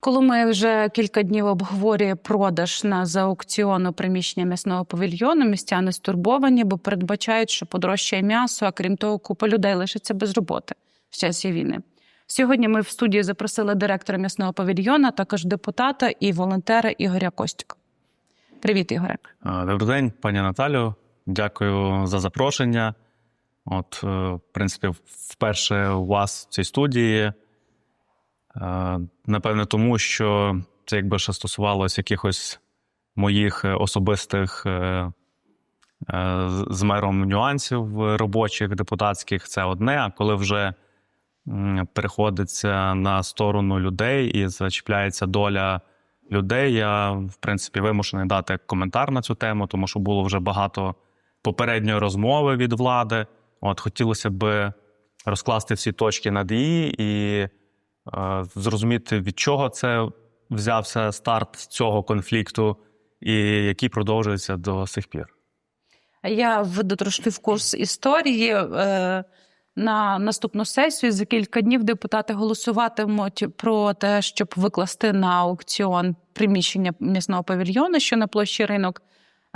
Коли ми вже кілька днів обговорює продаж на за аукціону приміщення м'ясного павільйону, містяни стурбовані, бо передбачають, що подорожчає м'ясо, а крім того, купа людей лишиться без роботи в часі війни. Сьогодні ми в студії запросили директора м'ясного павільйона, також депутата і волонтера Ігоря Костюка. Привіт, Ігоре. Добрий день, пані Наталю. Дякую за запрошення. От, е, в принципі, вперше у вас в цій студії. Е, Напевне, тому що це якби ще стосувалося якихось моїх е, особистих е, з- мером нюансів робочих, депутатських, це одне. А коли вже переходиться на сторону людей і зачіпляється доля людей, я, в принципі, вимушений дати коментар на цю тему, тому що було вже багато попередньої розмови від влади. От хотілося б розкласти всі точки над «і» і зрозуміти, від чого це взявся старт цього конфлікту, і який продовжується до сих пір. Я введу трошки в курс історії. Е, На наступну сесію за кілька днів депутати голосуватимуть про те, щоб викласти на аукціон приміщення м'ясного павільйону, що на площі ринок.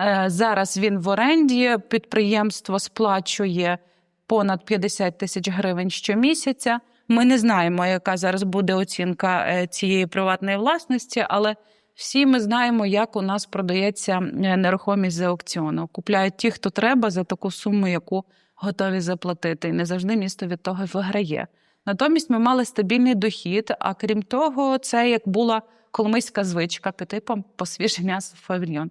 Е, Зараз він в оренді. Підприємство сплачує понад 50 тисяч гривень щомісяця. Ми не знаємо, яка зараз буде оцінка е, цієї приватної власності, але всі ми знаємо, як у нас продається е, нерухомість за аукціону. Купляють ті, хто треба, за таку суму, яку готові заплатити. І не завжди місто від того виграє. Натомість ми мали стабільний дохід. А крім того, це як була коломийська звичка піти по свіже м'ясо в павільйон.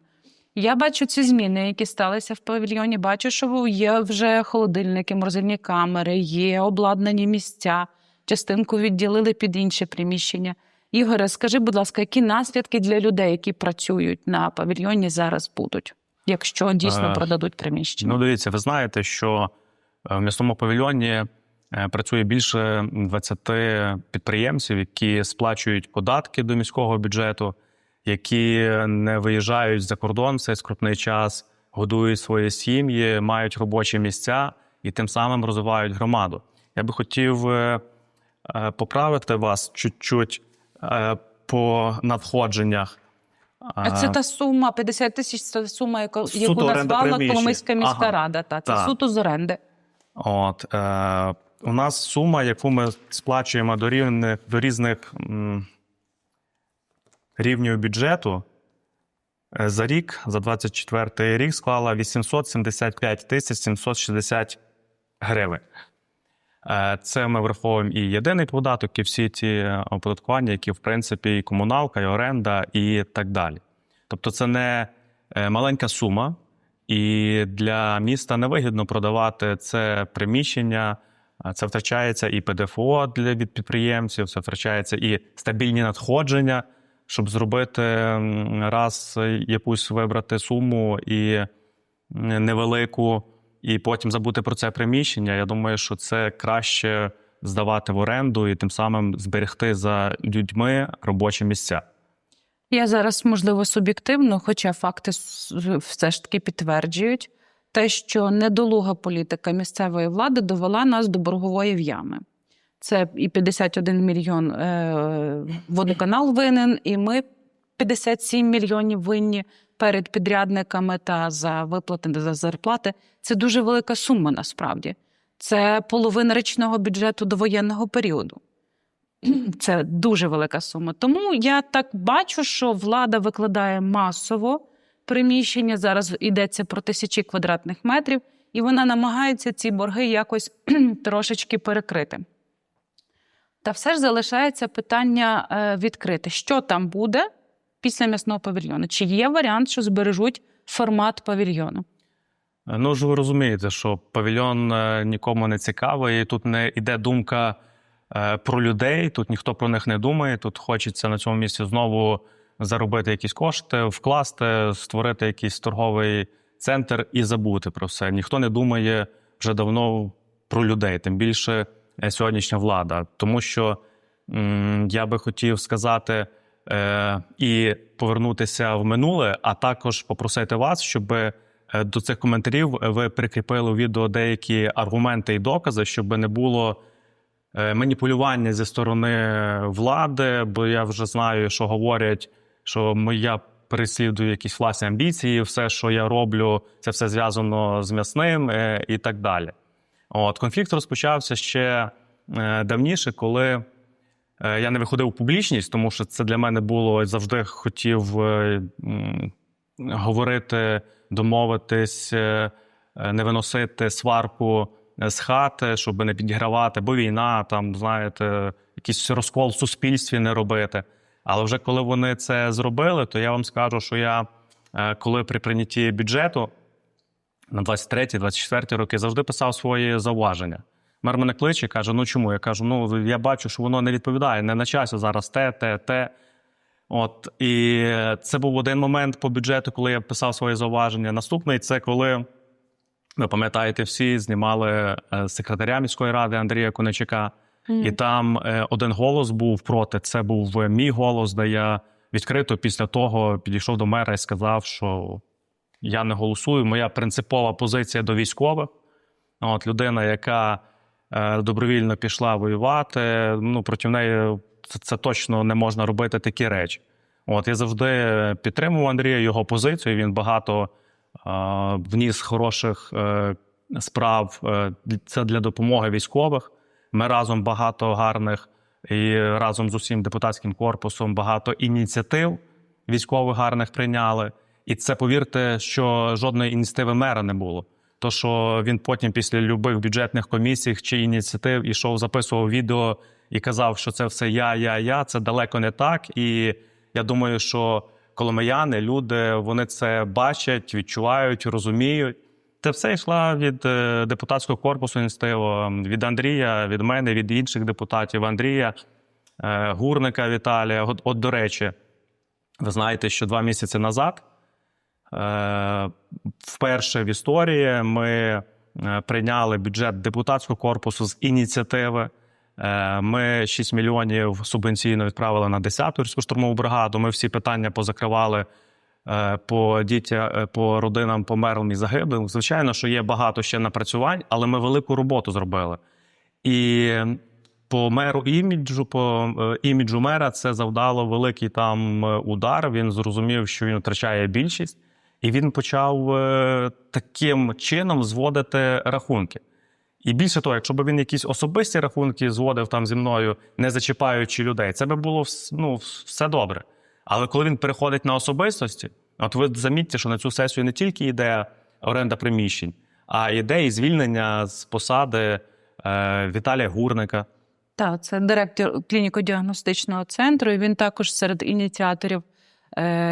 Я бачу ці зміни, які сталися в павільйоні. Бачу, що є вже холодильники, морозильні камери, є обладнані місця. Частинку відділили під інше приміщення. Ігоре, скажи, будь ласка, які наслідки для людей, які працюють на павільйоні, зараз будуть, якщо дійсно Е, продадуть приміщення? Ну, дивіться, ви знаєте, що е, в м'ясному павільйоні е, працює більше 20 підприємців, які сплачують податки до міського бюджету, які не виїжджають за кордон в цей скрутний час, годують свої сім'ї, мають робочі місця і тим самим розвивають громаду. Я би хотів поправити вас чуть-чуть е, по надходженнах. А це та сума 50 тисяч. Це сума, яку, Суто назвала. Коломийська міська Ага. рада. Та це Так. суто з оренди. От, е, у нас сума, яку ми сплачуємо до різних, до різних м, рівнів бюджету, е, за рік, за 24 рік, склала 875 тисяч 760 гривень. Е, Це ми враховуємо і єдиний податок, і всі ті оподаткування, які, в принципі, і комуналка, і оренда, і так далі. Тобто, це не е, маленька сума, і для міста невигідно продавати це приміщення. Це втрачається і ПДФО для від підприємців, це втрачається і стабільні надходження, щоб зробити раз якусь вибрати суму і невелику, і потім забути про це приміщення. Я думаю, що це краще здавати в оренду і тим самим зберегти за людьми робочі місця. Я зараз, можливо, суб'єктивно, хоча факти все ж таки підтверджують те, що недолуга політика місцевої влади довела нас до боргової ями. Це і 51 мільйон е, водоканал винен, і ми 57 мільйонів винні перед підрядниками та за виплати за зарплати. Це дуже велика сума насправді. Це половина річного бюджету до воєнного періоду. Це дуже велика сума. Тому я так бачу, що влада викладає масово приміщення. Зараз йдеться про тисячі квадратних метрів, і вона намагається ці борги якось трошечки перекрити. Та все ж залишається питання е, відкрите: що там буде після м'ясного павільйону? Чи є варіант, що збережуть формат павільйону? Ну ж ви розумієте, що павільйон е, нікому не цікавий. Тут не йде думка е, про людей, тут ніхто про них не думає. Тут хочеться на цьому місці знову заробити якісь кошти, вкласти, створити якийсь торговий центр і забути про все. Ніхто не думає вже давно про людей, тим більше е, сьогоднішня влада. Тому що я би хотів сказати е, і повернутися в минуле, а також попросити вас, щоб е, до цих коментарів ви прикріпили у відео деякі аргументи і докази, щоб не було е, маніпулювання зі сторони влади, бо я вже знаю, що говорять, що ми- я переслідую якісь власні амбіції, все, що я роблю, це все зв'язано з м'ясним е, і так далі. От, конфлікт розпочався ще е, давніше, коли е, я не виходив у публічність, тому що це для мене було завжди хотів е, говорити, домовитись, е, е, не виносити сварку е, з хати, щоб не підігравати, бо війна, там, знаєте, якийсь розкол в суспільстві не робити. Але вже коли вони це зробили, то я вам скажу, що я, е, коли при прийнятті бюджету на 23-24 роки завжди писав свої зауваження. Мер мене кличе каже: ну чому? Я кажу: ну я бачу, що воно не відповідає, не на часі зараз те, те, те. От і це був один момент по бюджету, коли я писав свої зауваження. Наступний це коли ви пам'ятаєте, всі знімали е, секретаря міської ради Андрія Конечака, і там е, один голос був проти. Це був е, мій голос, де я відкрито після того підійшов до мера і сказав, що я не голосую. Моя принципова позиція до військових. От людина, яка добровільно пішла воювати, ну проти неї це, це точно не можна робити такі речі. От я завжди підтримував Андрія його позицію. Він багато е, вніс хороших е, справ. Е, це для допомоги військових. Ми разом багато гарних і разом з усім депутатським корпусом багато ініціатив військових гарних прийняли. І це повірте, що жодної ініціативи мера не було. То, що він потім після любих бюджетних комісій чи ініціатив ішов, записував відео і казав, що це все я, я, я. Це далеко не так. І я думаю, що коломияни, люди, вони це бачать, відчувають, розуміють. Це все йшла від е, депутатського корпусу ініціатива, від Андрія, від мене, від інших депутатів Андрія, е, Гурника Віталія. От, от до речі, ви знаєте, що два місяці назад вперше в історії ми е, прийняли бюджет депутатського корпусу з ініціативи. Е, Ми 6 мільйонів субвенційно відправили на 10-ту гірську штурмову бригаду. Ми всі питання позакривали е, по дітям, е, по родинам померлим і загиблим. Звичайно, що є багато ще напрацювань, але ми велику роботу зробили. І по меру іміджу, по е, іміджу мера це завдало великий там е, удар. Він зрозумів, що він втрачає більшість, і він почав е, таким чином зводити рахунки. І більше того, якщо б він якісь особисті рахунки зводив там зі мною, не зачіпаючи людей, це би було ну, все добре. Але коли він переходить на особистості, от ви замітьте, що на цю сесію не тільки йде оренда приміщень, а йде і звільнення з посади е, Віталія Гурника. Так, це директор клініко-діагностичного центру. І він також серед ініціаторів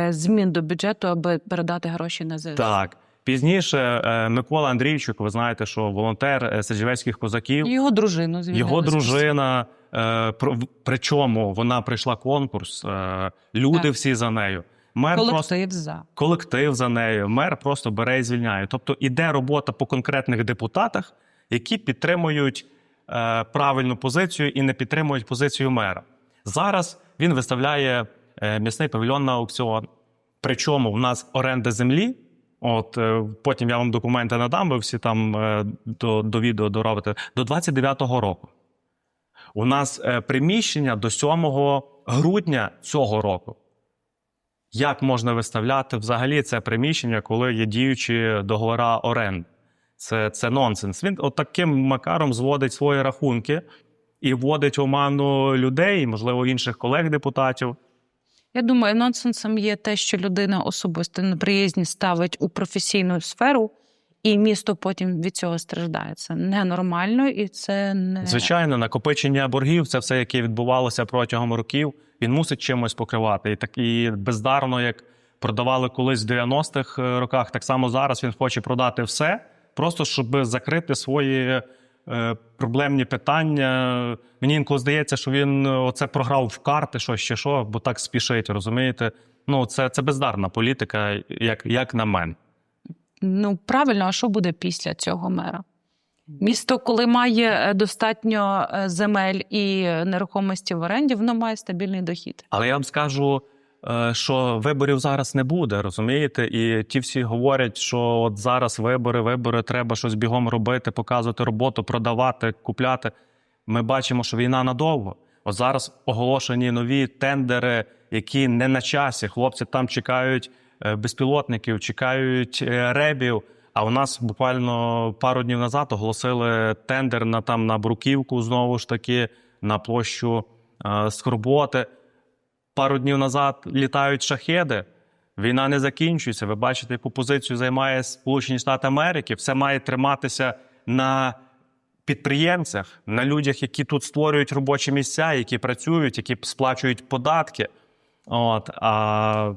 змін до бюджету, аби передати гроші на ЗСУ. Так. Пізніше е, Микола Андрійчук, ви знаєте, що волонтер е, Саджівецьких козаків, І Його дружину звільнили. його дружина. Е, про- причому вона прийшла конкурс, е, люди Так. всі за нею. Мер просто за. колектив за нею. Мер просто бере і звільняє. Тобто іде робота по конкретних депутатах, які підтримують е, правильну позицію і не підтримують позицію мера. Зараз він виставляє е, м'ясний павільйон на аукціон. Причому в нас оренда землі. От е, потім я вам документи надам, ви всі там е, до, до відео доробите до 29-го року. У нас е, приміщення до 7 грудня цього року. Як можна виставляти взагалі це приміщення, коли є діючі договори оренди? Це, це нонсенс. Він от таким макаром зводить свої рахунки і вводить оману людей, можливо, інших колег-депутатів. Я думаю, нонсенсом є те, що людина особисто неприязні ставить у професійну сферу, і місто потім від цього страждає. Це ненормально і це не Звичайно, накопичення боргів це все, яке відбувалося протягом років. Він мусить чимось покривати. І так і бездарно, як продавали колись в 90-х роках, так само зараз він хоче продати все, просто щоб закрити свої е, проблемні питання. Мені інколи здається, що він е, оце програв в карти, що ще що, бо так спішить, розумієте? Ну, це, це бездарна політика, як, як на мене. ну правильно, а що буде після цього мера? Місто, коли має е, достатньо е, земель і нерухомості в оренді, воно має стабільний дохід. Але я вам скажу, е, що виборів зараз не буде, розумієте? І ті всі говорять, що от зараз вибори, вибори, треба щось бігом робити, показувати роботу, продавати, купляти. ми бачимо, що війна надовго. От зараз оголошені нові тендери, які не на часі. Хлопці там чекають е, безпілотників, чекають е, ребів. А у нас буквально пару днів назад оголосили тендер на там на Бруківку, знову ж таки, на площу е, Скорботи. Пару днів назад літають шахеди. Війна не закінчується. Ви бачите, яку позицію займає Сполучені Штати Америки. Все має триматися на підприємцях, на людях, які тут створюють робочі місця, які працюють, які сплачують податки. От, а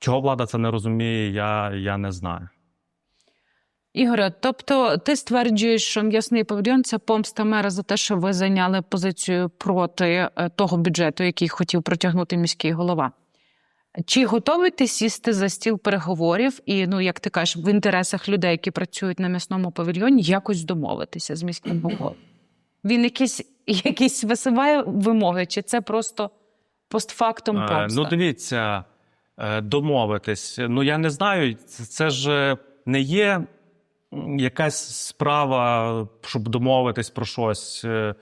чого влада це не розуміє, я, я не знаю. Ігоре, тобто ти стверджуєш, що м'ясний павільйон це помста мера за те, що ви зайняли позицію проти е, того бюджету, який хотів протягнути міський голова. Чи готовий ти сісти за стіл переговорів і, ну як ти кажеш, в інтересах людей, які працюють на м'ясному павільйоні, якось домовитися з міським головою? Він якісь, якісь висуває вимоги, чи це просто постфактум Е, помста? Ну, дивіться, е, домовитись. Ну, я не знаю, це, ж не є якась справа, щоб домовитись про щось. Е,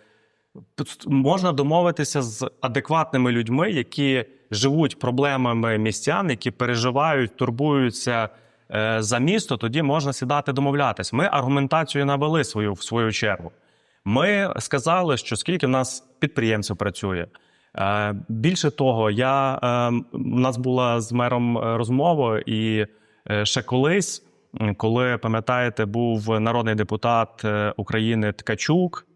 Можна домовитися з адекватними людьми, які живуть проблемами містян, які переживають, турбуються е, за місто. Тоді можна сідати домовлятись. Ми аргументацію навели свою в свою чергу. Ми сказали, що скільки в нас підприємців працює. Е, Більше того, я, у нас була з мером розмова, і ще колись, коли пам'ятаєте, був народний депутат е, України Ткачук,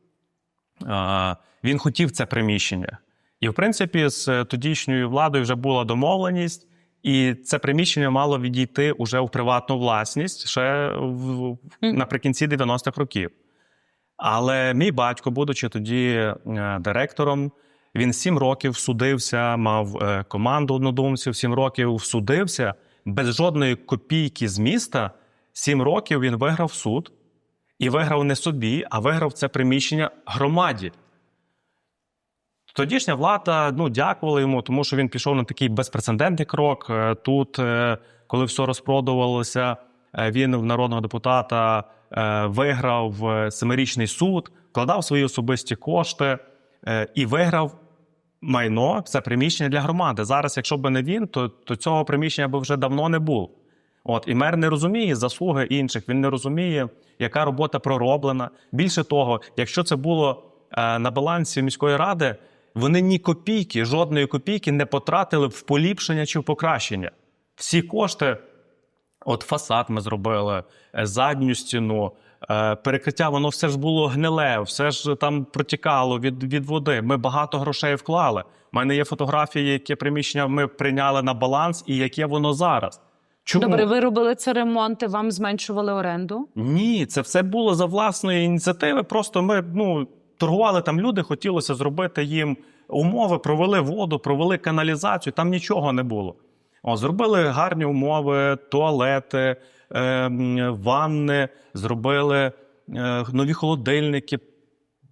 е, він хотів це приміщення. І, в принципі, з тодішньою владою вже була домовленість, і це приміщення мало відійти уже в приватну власність ще в, наприкінці 90-х років. Але мій батько, будучи тоді е, директором, він сім років судився, мав е, команду однодумців, сім років судився без жодної копійки з міста. Сім років він виграв суд і виграв не собі, а виграв це приміщення громаді. Тодішня влада ну, дякувала йому, тому що він пішов на такий безпрецедентний крок. Е, Тут, е, коли все розпродувалося, е, він в народного депутата виграв семирічний суд, вкладав свої особисті кошти і виграв майно це приміщення для громади. Зараз, якщо б не він, то, то цього приміщення б вже давно не було. От і мер не розуміє заслуги інших. Він не розуміє, яка робота пророблена. Більше того, якщо це було е, на балансі міської ради, вони ні копійки, жодної копійки не потратили в поліпшення чи в покращення. Всі кошти, от фасад ми зробили, е, задню стіну, е, перекриття, воно все ж було гниле, все ж там протікало від, від води. Ми багато грошей вклали. У мене є фотографії, яке приміщення ми прийняли на баланс і яке воно зараз. Чому? Добре, ви робили це ремонт, і вам зменшували оренду? Ні, це все було за власної ініціативи. Просто ми ну, торгували там люди, хотілося зробити їм умови, провели воду, провели каналізацію, там нічого не було. О, зробили гарні умови, туалети, е, ванни, зробили е, нові холодильники,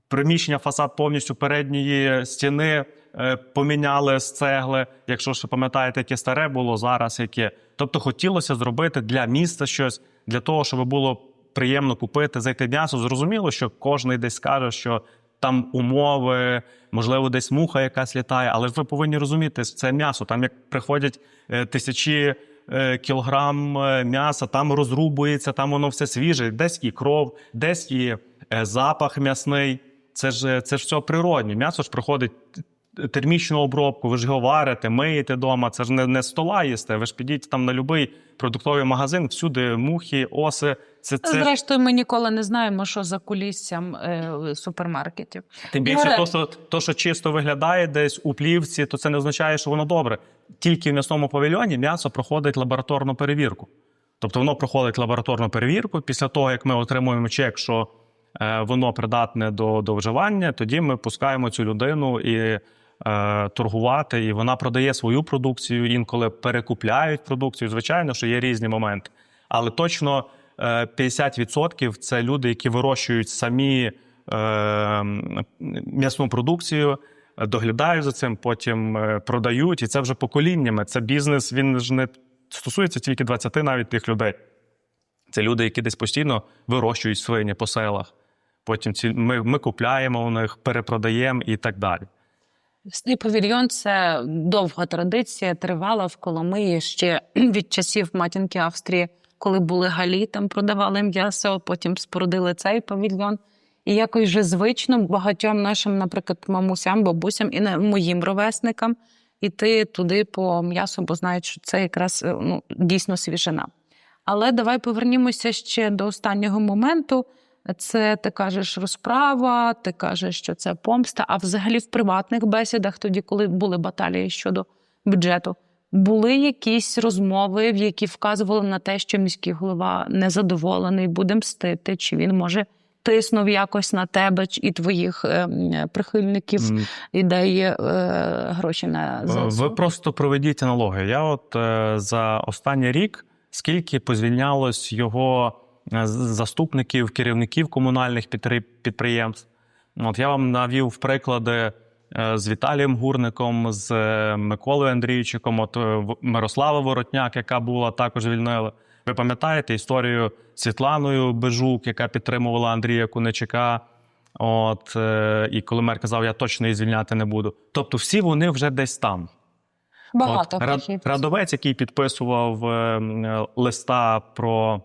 приміщення, фасад повністю передньої стіни е, поміняли з цегли. Якщо ще пам'ятаєте, яке старе було зараз, яке. Тобто хотілося зробити для міста щось, для того, щоб було приємно купити, зайти м'ясо. Зрозуміло, що кожен десь скаже, що там умови, можливо, десь муха якась літає, але ви повинні розуміти, це м'ясо. Там як приходять е, тисячі е, кілограм е, м'яса, там розрубується, там воно все свіже, десь і кров, десь і запах м'ясний. Це ж це ж все природне. М'ясо ж проходить т- термічну обробку, ви ж його варите, миєте вдома. Це ж не, не стола їсте. Ви ж підіть там на будь-який продуктовий магазин, всюди мухи, оси. Це, це Зрештою, ми ніколи не знаємо, що за куліссям е, супермаркетів. Тим більше, Ігоре- то що, то, що чисто виглядає десь у плівці, то це не означає, що воно добре. Тільки в м'ясному павільйоні м'ясо проходить лабораторну перевірку. Тобто воно проходить лабораторну перевірку. Після того, як ми отримуємо чек, що е, воно придатне до, до вживання, тоді ми пускаємо цю людину і торгувати, і вона продає свою продукцію, інколи перекупляють продукцію. Звичайно, що є різні моменти. Але точно е, 50% це люди, які вирощують самі е, м'ясну продукцію, е, доглядають за цим, потім е, продають, і це вже поколіннями. Це бізнес, він ж не стосується тільки 20 навіть тих людей. Це люди, які десь постійно вирощують свині по селах. Потім ці ми, ми купляємо у них, перепродаємо і так далі. Сний павільйон це довга традиція, тривала в Коломиї ще від часів матінки Австрії, коли були галі, там продавали м'ясо, потім спорудили цей павільйон. І якось вже звично багатьом нашим, наприклад, мамусям, бабусям і моїм ровесникам іти туди по м'ясу, бо знають, що це якраз е, ну, дійсно свіжина. Але давай повернімося ще до останнього моменту. Це ти кажеш розправа, ти кажеш, що це помста. А взагалі в приватних бесідах, тоді, коли були баталії щодо бюджету, були якісь розмови, в які вказували на те, що міський голова незадоволений, буде мстити, чи він може тиснув якось на тебе і твоїх е, прихильників ідеї е, гроші на ЗСУ? Ви просто проведіть аналогію. Я от е, за останній рік скільки позвільнялось його заступників, керівників комунальних підприємств. От я вам навів приклади е, з Віталієм Гурником, з е, Миколою Андрійчиком, от е, Мирослава Воротняк, яка була також звільнила. Ви пам'ятаєте історію Світланою Бежук, яка підтримувала Андрія Куничака. От, е, і коли мер казав, я точно її звільняти не буду. Тобто, всі вони вже десь там. Багато От, Рад- Радовець, який підписував е, листа про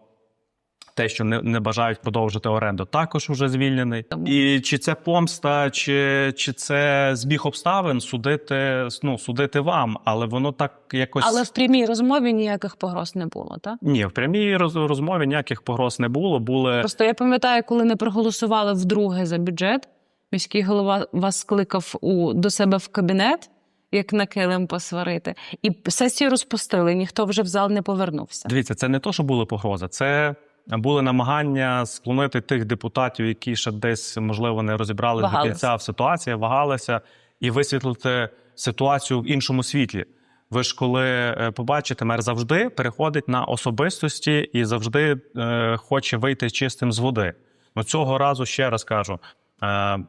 те, що не, не бажають продовжити оренду, також вже звільнений. І чи це помста, чи, чи це збіг обставин, судити, ну, судити вам, але воно так якось. Але в прямій розмові ніяких погроз не було, так? Ні, в прямій роз- розмові ніяких погроз не було. Були Просто я пам'ятаю, коли не проголосували вдруге за бюджет, міський голова вас скликав у, до себе в кабінет, як на килим посварити, і сесію розпустили, ніхто вже в зал не повернувся. Дивіться, це не то, що були погрози, це були намагання склонити тих депутатів, які ще десь, можливо, не розібрали до кінця в ситуації, вагалися, і висвітлити ситуацію в іншому світлі. Ви ж коли е, побачите, мер завжди переходить на особистості і завжди е, хоче вийти чистим з води. Ну цього разу ще раз кажу: е,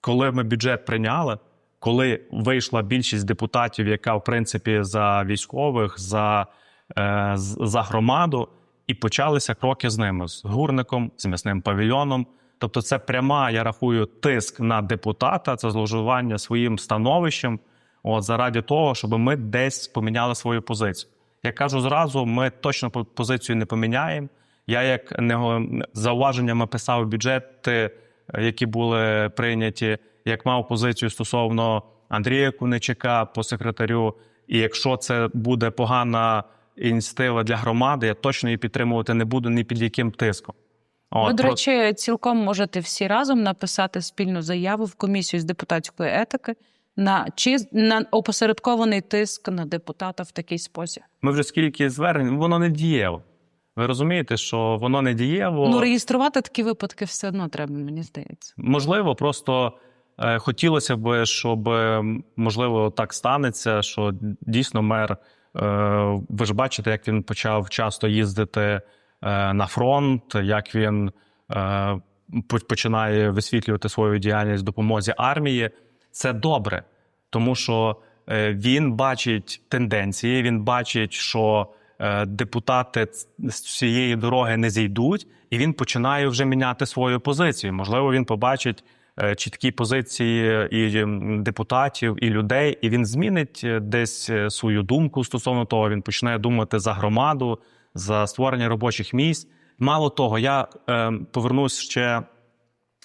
коли ми бюджет прийняли, коли вийшла більшість депутатів, яка в принципі за військових, за, е, за громаду, і почалися кроки з ними з гурником, з м'ясним павільйоном. Тобто, це пряма, я рахую, тиск на депутата, це зловживання своїм становищем, от заради того, щоб ми десь поміняли свою позицію. Я кажу зразу, ми точно по- позицію не поміняємо. Я як не зауваженнями писав бюджети, які були прийняті, як мав позицію стосовно Андрія Куничака по секретарю. І якщо це буде погана ініціатива для громади, я точно її підтримувати не буду ні під яким тиском. От, Ви, до речі, цілком можете всі разом написати спільну заяву в комісію з депутатської етики на чи на опосередкований тиск на депутата в такий спосіб. Ми вже скільки звернень, воно не дієво. Ви розумієте, що воно не дієво. Ну реєструвати такі випадки все одно треба, мені здається. Можливо, просто е, хотілося б, щоб можливо так станеться, що дійсно мер. Е, ви ж бачите, як він почав часто їздити е, на фронт, як він е, починає висвітлювати свою діяльність в допомозі армії. Це добре, тому що він бачить тенденції, він бачить, що депутати з цієї дороги не зійдуть, і він починає вже міняти свою позицію. Можливо, він побачить чіткі позиції і депутатів, і людей, і він змінить е, десь е, свою думку стосовно того. Він почне думати за громаду, за створення робочих місць. Мало того, я е, повернусь ще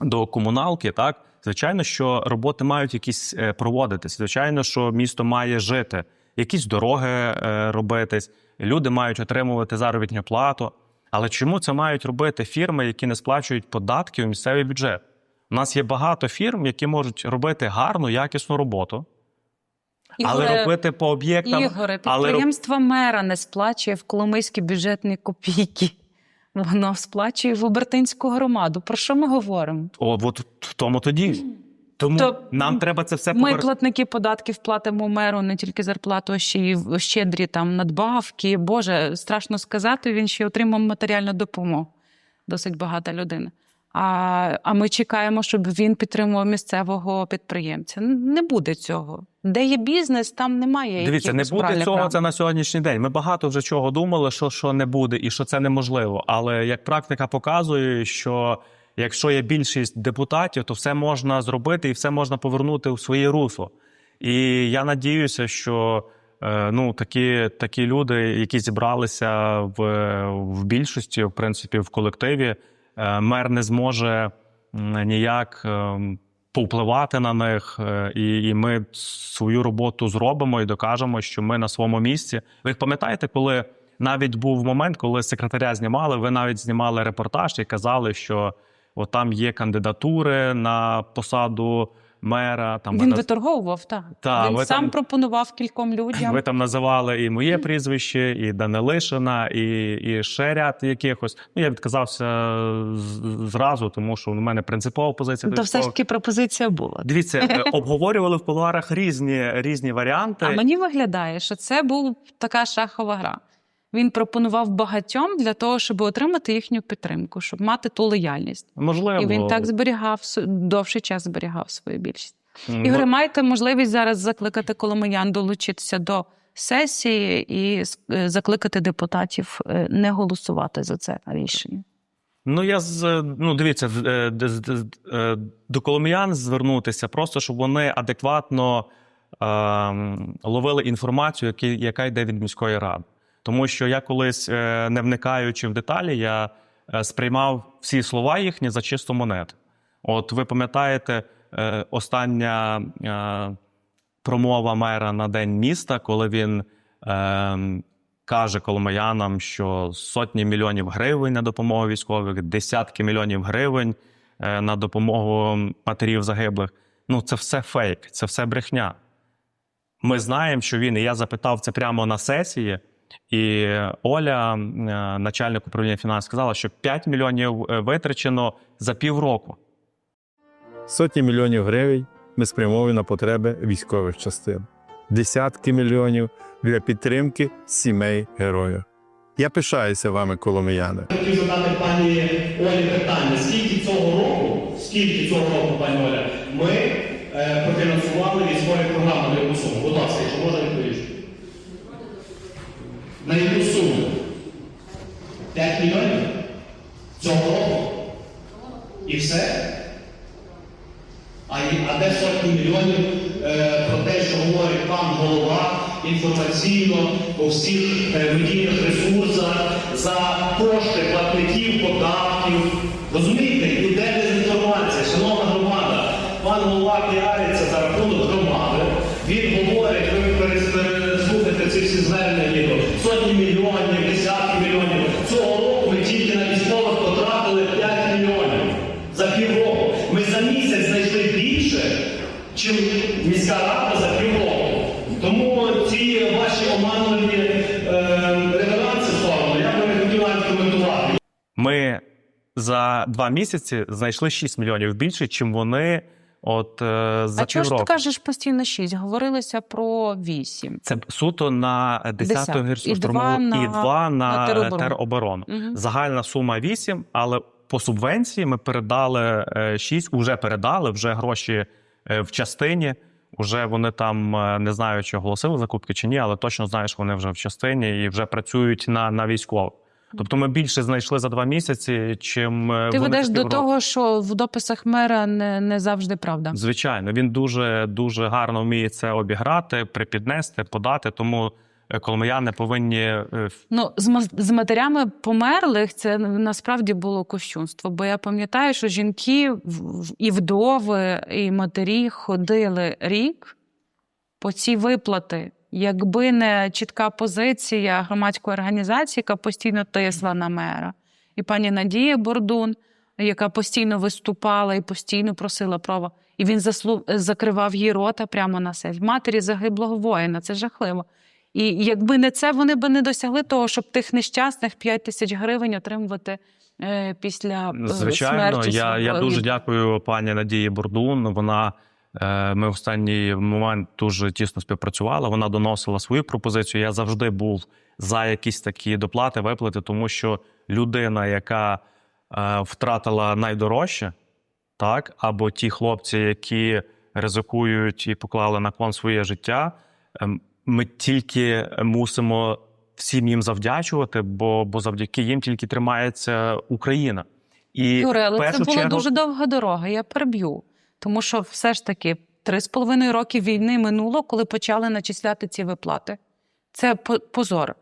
до комуналки, так звичайно, що роботи мають якісь е, проводитись. Звичайно, що місто має жити, якісь дороги е, робитись, люди мають отримувати заробітну плату. Але чому це мають робити фірми, які не сплачують податки у місцевий бюджет? У нас є багато фірм, які можуть робити гарну, якісну роботу, але робити по об'єктам. Ігоре, але підприємство мера не сплачує в Коломийські бюджетні копійки. Воно сплачує в Обертинську громаду. Про що ми говоримо? О, от в тому тоді. Тому То нам треба це все Ми, платники податків, платимо меру не тільки зарплату, а ще й щедрі там надбавки. Боже, страшно сказати, він ще отримав матеріальну допомогу. Досить багата людина. А, а ми чекаємо, щоб він підтримував місцевого підприємця. Не буде цього. Де є бізнес, там немає. Дивіться, не буде цього прав. це на сьогоднішній день. Ми багато вже чого думали, що, що не буде, і що це неможливо. Але як практика показує, що якщо є більшість депутатів, то все можна зробити і все можна повернути у своє русло. І я надіюся, що е, ну, такі, такі люди, які зібралися в, в більшості, в принципі, в колективі, мер не зможе ніяк е, повпливати на них, е, і, і ми свою роботу зробимо і докажемо, що ми на своєму місці. Ви пам'ятаєте, коли навіть був момент, коли секретаря знімали, ви навіть знімали репортаж і казали, що от там є кандидатури на посаду мера. Там Він виторговував, так. Та, Він ви сам там- пропонував кільком людям. ви там називали і моє прізвище, і Данилишина, і, і ще ряд якихось. Ну я відказався зразу, тому що у мене принципова позиція. То все ж таки пропозиція була. Дивіться, е, обговорювали в кулуарах різні, різні варіанти. А мені виглядає, що це був така шахова гра. Він пропонував багатьом для того, щоб отримати їхню підтримку, щоб мати ту лояльність. Можливо, І він так зберігав довший час зберігав свою більшість. м, Ігор, маєте можливість зараз закликати коломиян долучитися до сесії і е, закликати депутатів е, не голосувати за це рішення. Ну, я з ну дивіться, е, до коломіян звернутися, просто щоб вони адекватно ем, ловили інформацію, яка йде від міської ради. Тому що я колись, е, не вникаючи в деталі, я е, сприймав всі слова їхні за чисту монету. От ви пам'ятаєте, е, остання промова мера на день міста, коли він каже коломиянам, що сотні мільйонів гривень на допомогу військових, десятки мільйонів гривень на допомогу матерів загиблих. Ну, це все фейк, це все брехня. Ми знаємо, що він, і я запитав це прямо на сесії. І Оля, е, начальник управління фінансів, сказала, що 5 мільйонів е, витрачено за півроку. Сотні мільйонів гривень ми спрямовуємо на потреби військових частин, десятки мільйонів для підтримки сімей героїв. Я пишаюся вами, коломияни. Хотів задати пані Олі питання: скільки цього року, скільки цього року, пані Оля, ми е, профінансували військові програми яку суму? Будь ласка, якщо можна. На яку суму? 5 мільйонів? Цього року? І все? А, а де сотні мільйонів е, про те, що говорить пан голова інформаційно по всіх е, медійних ресурсах за кошти платників податків? Розумієте, іде дезінформація, шановна громада. Пан голова піариться за рахунок громади. Він говорить, ви перес- переслухайте ці всі звернення відео. Сотні мільйонів, десятки мільйонів. Цього року ми тільки на військових потратили 5 мільйонів за півроку. Ми за місяць знайшли більше, чим міська рада за півроку. Тому ці ваші оманливі е, реверанси сторону, я би не хотів навіть коментувати. Ми за два місяці знайшли 6 мільйонів більше, чим вони от е, за а чого ж півроку. ти кажеш постійно 6? Говорилося про 8. Це суто на 10-ту Десятку. гірську І штурмову два на- і два на, на тероборону. тероборону. Мгм. Загальна сума 8, але по субвенції ми передали 6, уже передали, вже гроші е, в частині. Уже вони там е, не знаю, чи оголосили закупки чи ні, але точно знаю, що вони вже в частині і вже працюють на, на військових. Тобто ми більше знайшли за два місяці, чим е, Ти ведеш до того, що в дописах мера не, не завжди правда. Звичайно, він дуже дуже гарно вміє це обіграти, припіднести, подати. Тому е, коломияни повинні е, Ну, з, з матерями померлих це насправді було кощунство. Бо я пам'ятаю, що жінки і вдови, і матері ходили рік по ці виплати. Якби не чітка позиція громадської організації, яка постійно тисла на мера, і пані Надія Бордун, яка постійно виступала і постійно просила права, і він заслу... закривав їй рота прямо на сесії. Матері загиблого воїна, це жахливо. І якби не це, вони б не досягли того, щоб тих нещасних 5 тисяч гривень отримувати е, після е, звичайно. смерті. Я, я дуже дякую пані Надії Бордун. Вона ми в останній момент дуже тісно співпрацювали. Вона доносила свою пропозицію. Я завжди був за якісь такі доплати, виплати, тому що людина, яка е, втратила найдорожче, так, або ті хлопці, які ризикують і поклали на кон своє життя, ем, ми тільки мусимо всім їм завдячувати, бо, бо завдяки їм тільки тримається Україна. І Юре, але це була чергу, дуже довга дорога. Я переб'ю. Тому що все ж таки три з половиною роки війни минуло, коли почали начисляти ці виплати. Це позор.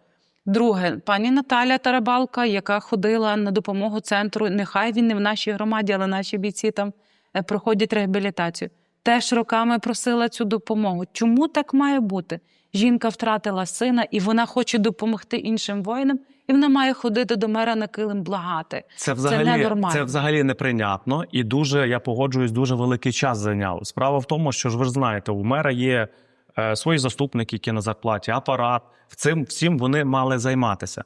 Друге, пані Наталя Тарабалка, яка ходила на допомогу центру, нехай він не в нашій громаді, але наші бійці там е, проходять реабілітацію. Теж роками просила цю допомогу. Чому так має бути? Жінка втратила сина, і вона хоче допомогти іншим воїнам, і вона має ходити до мера на килим благати. Це взагалі, ненормально. це взагалі неприйнятно і дуже, я погоджуюсь, дуже великий час зайняло. Справа в тому, що ж ви ж знаєте, у мера є е, свої заступники, які на зарплаті, апарат. Цим всім вони мали займатися.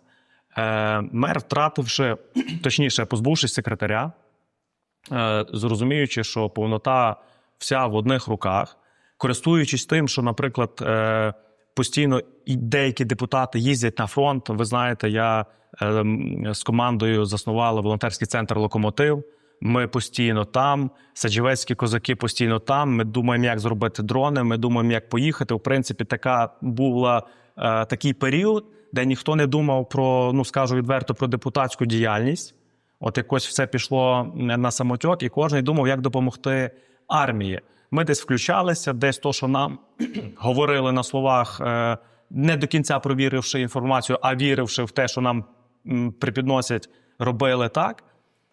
Е, мер, втративши, точніше, позбувшись секретаря, е, зрозуміючи, що повнота вся в одних руках, користуючись тим, що, наприклад, е, постійно і деякі депутати їздять на фронт. Ви знаєте, я е, м, з командою заснували волонтерський центр Локомотив. Ми постійно там, саджівецькі козаки постійно там. Ми думаємо, як зробити дрони. Ми думаємо, як поїхати. В принципі, така була е, такий період, де ніхто не думав про, ну скажу відверто, про депутатську діяльність. От якось все пішло на самотьок, і кожен думав, як допомогти армії. Ми десь включалися, десь то, що нам говорили на словах, е, не до кінця провіривши інформацію, а віривши в те, що нам припідносять, робили так.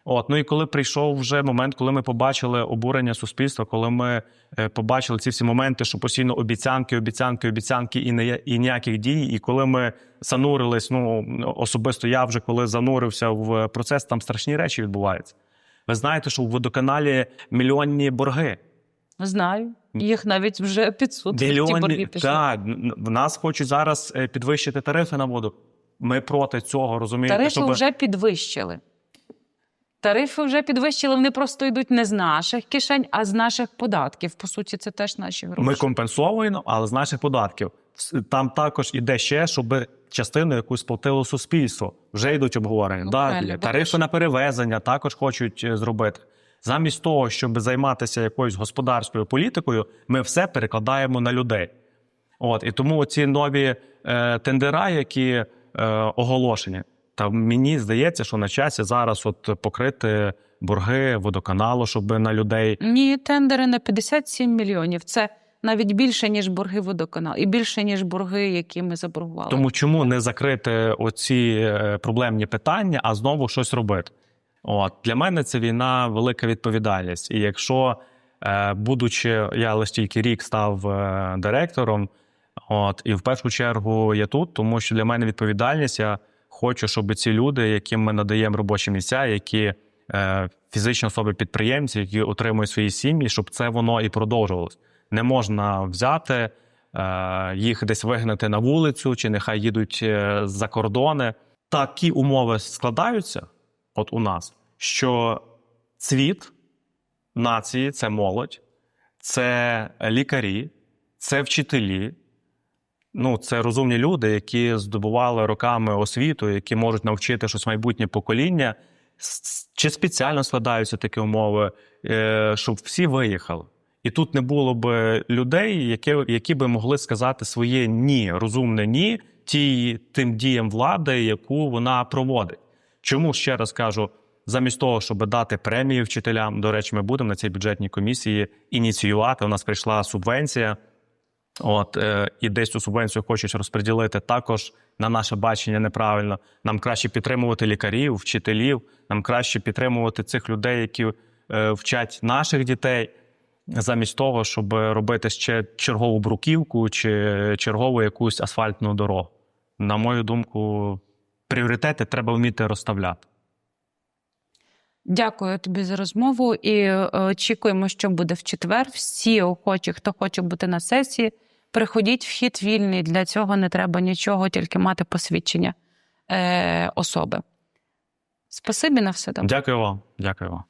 От, ну і коли прийшов вже момент, коли ми побачили обурення суспільства, коли ми е, побачили ці всі моменти, що постійно обіцянки, обіцянки, обіцянки і не і ніяких дій. І коли ми занурились, ну особисто я вже коли занурився в процес, там страшні речі відбуваються. Ви знаєте, що у водоканалі мільйонні борги. Знаю. Їх навіть вже під суд ті пішли. так, в нас хочуть зараз е, підвищити тарифи на воду. Ми проти цього розумієте. Тарифи щоб- вже підвищили. Тарифи вже підвищили, вони просто йдуть не з наших кишень, а з наших податків. По суті, це теж наші гроші. Ми компенсовуємо, але з наших податків. Там також іде ще, щоб частину якусь сплатило суспільство. Вже йдуть обговорення. Ну, Далі тарифи на перевезення також хочуть е, зробити. Замість того, щоб займатися якоюсь господарською політикою, ми все перекладаємо на людей. От і тому ці нові е, тендера, які е, оголошені, та мені здається, що на часі зараз от покрити борги водоканалу, щоб на людей Ні, тендери на 57 мільйонів. Це навіть більше, ніж борги водоканал, і більше, ніж борги, які ми заборгували. Тому чому не закрити оці е, проблемні питання, а знову щось робити? От для мене це війна велика відповідальність. І якщо, е, будучи, я лише тільки рік став е, директором, от і в першу чергу я тут, тому що для мене відповідальність. Я хочу, щоб ці люди, яким ми надаємо робочі місця, які е, фізичні особи підприємці, які отримують свої сім'ї, щоб це воно і продовжувалось. Не можна взяти їх десь вигнати на вулицю, чи нехай їдуть за кордони. Такі умови складаються, от у нас, що цвіт нації це молодь, це лікарі, це вчителі. Ну, це розумні люди, які здобували роками освіту, які можуть навчити щось майбутнє покоління. Чи спеціально складаються такі умови, е, щоб всі виїхали? І тут не було б людей, які, які би могли сказати своє ні, розумне ні ті, тим діям влади, яку вона проводить. Чому ще раз кажу, замість того, щоб дати премії вчителям, до речі, ми будемо на цій бюджетній комісії ініціювати. У нас прийшла субвенція. От е, і десь цю субвенцію хочуть розподілити також на наше бачення неправильно. Нам краще підтримувати лікарів, вчителів. Нам краще підтримувати цих людей, які е, вчать наших дітей, замість того, щоб робити ще чергову бруківку чи чергову якусь асфальтну дорогу. На мою думку, пріоритети треба вміти розставляти. Дякую тобі за розмову і е, очікуємо, що буде в четвер. Всі охочі, хто хоче бути на сесії, приходіть вхід вільний. Для цього не треба нічого, тільки мати посвідчення е, особи. Спасибі на все добре. Дякую вам. Дякую вам.